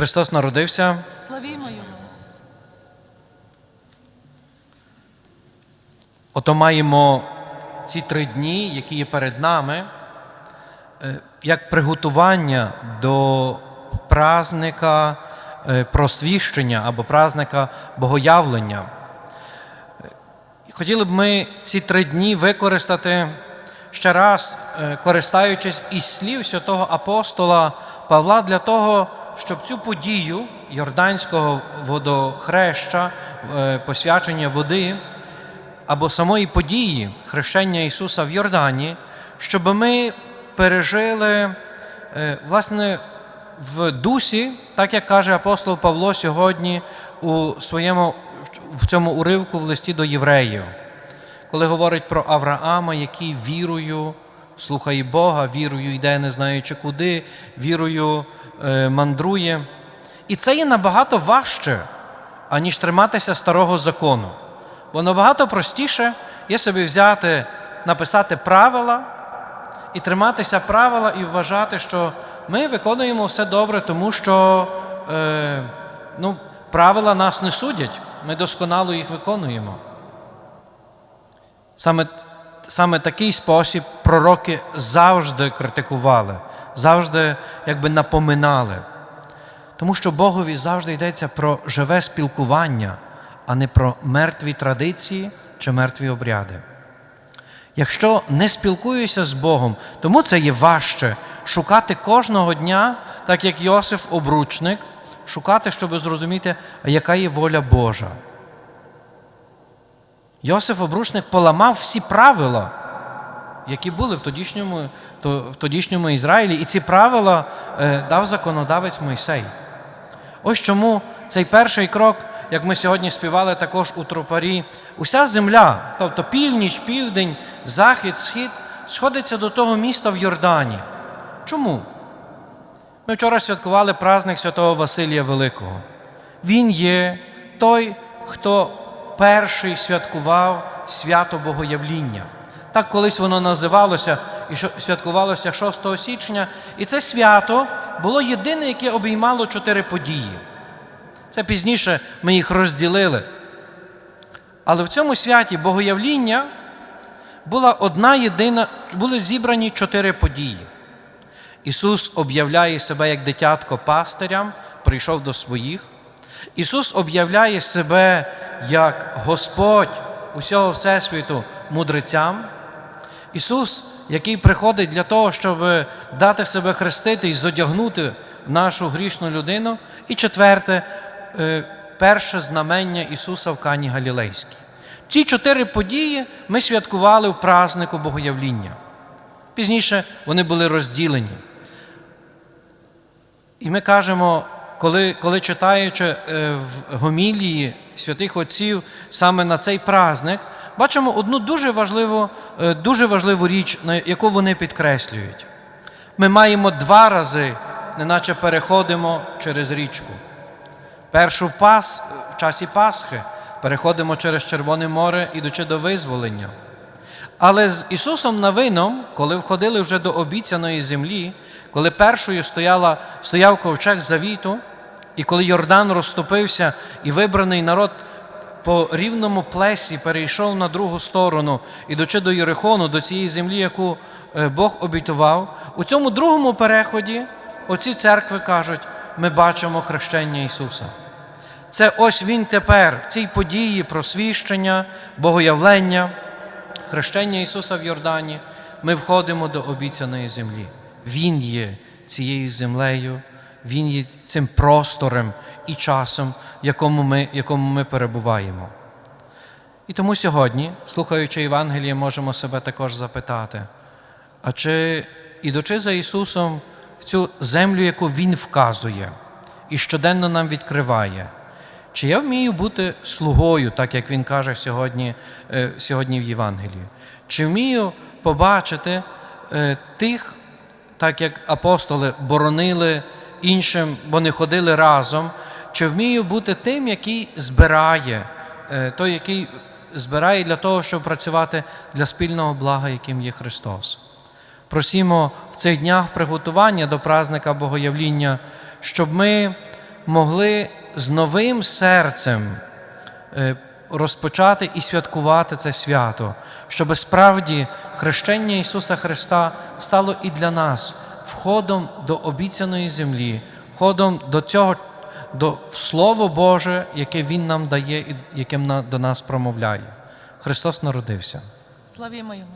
Христос народився. Славімо Його! Ото маємо ці три дні, які є перед нами, е, як приготування до празника е, просвіщення або празника богоявлення. Хотіли б ми ці три дні використати ще раз, е, користаючись із слів святого апостола Павла для того, щоб цю подію Йорданського водохреща, е, посвячення води, або самої події хрещення Ісуса в Йордані, щоб ми пережили е, власне в дусі, так як каже апостол Павло сьогодні у своєму в цьому уривку в листі до євреїв, коли говорить про Авраама, який вірою слухає Бога, вірою йде, не знаючи куди, вірою е, мандрує. І це є набагато важче, аніж триматися старого закону. Бо набагато простіше є собі взяти, написати правила і триматися правила і вважати, що ми виконуємо все добре, тому що е, ну, правила нас не судять, ми досконало їх виконуємо. Саме, саме такий спосіб пророки завжди критикували, завжди якби напоминали. Тому що Богові завжди йдеться про живе спілкування, а не про мертві традиції чи мертві обряди. Якщо не спілкуюся з Богом, тому це є важче шукати кожного дня, так як Йосиф обручник, шукати, щоб зрозуміти, яка є воля Божа. Йосиф обручник поламав всі правила, які були в тодішньому, в тодішньому Ізраїлі, і ці правила е, дав законодавець Мойсей. Ось чому цей перший крок, як ми сьогодні співали також у тропарі, уся земля, тобто північ, південь, захід, схід, сходиться до того міста в Йордані. Чому? Ми вчора святкували праздник святого Василія Великого. Він є той, хто перший святкував свято Богоявління. Так колись воно називалося і святкувалося 6 січня. І це свято було єдине, яке обіймало чотири події. Це пізніше ми їх розділили. Але в цьому святі Богоявління була одна єдина, були зібрані чотири події. Ісус об'являє себе як дитятко пастирям, прийшов до своїх. Ісус об'являє себе як Господь усього Всесвіту мудрецям. Ісус, який приходить для того, щоб дати себе хрестити і зодягнути нашу грішну людину. І четверте, е, перше знамення Ісуса в Кані Галілейській. Ці чотири події ми святкували в празднику Богоявління. Пізніше вони були розділені. І ми кажемо, коли, коли читаючи е, в гомілії святих отців саме на цей праздник, бачимо одну дуже важливу, е, дуже важливу річ, яку вони підкреслюють. Ми маємо два рази, неначе переходимо через річку. Першу пас, в часі Пасхи переходимо через Червоне море, ідучи до визволення. Але з Ісусом Навином, коли входили вже до обіцяної землі, коли першою стояла, стояв ковчег завіту, і коли Йордан розступився, і вибраний народ по рівному плесі перейшов на другу сторону, ідучи до Єрихону, до цієї землі, яку е, Бог обітував, у цьому другому переході оці церкви кажуть, ми бачимо хрещення Ісуса. Це ось Він тепер в цій події просвіщення, богоявлення, хрещення Ісуса в Йордані, ми входимо до обіцяної землі. Він є цією землею, Він є цим простором і часом, в якому ми, якому ми перебуваємо. І тому сьогодні, слухаючи Євангеліє, можемо себе також запитати, а чи, ідучи за Ісусом в цю землю, яку Він вказує і щоденно нам відкриває, чи я вмію бути слугою, так як він каже сьогодні, е, сьогодні в Євангелії? Чи вмію побачити е, тих, так як апостоли боронили іншим, бо не ходили разом, чи вмію бути тим, який збирає, е, той, який збирає для того, щоб працювати для спільного блага, яким є Христос? Просімо в цих днях приготування до празника Богоявління, щоб ми могли з новим серцем е, розпочати і святкувати це свято, щоб справді хрещення Ісуса Христа стало і для нас входом до обіцяної землі, входом до цього, до Слово Боже, яке Він нам дає і яким до нас промовляє. Христос народився. Славімо Його.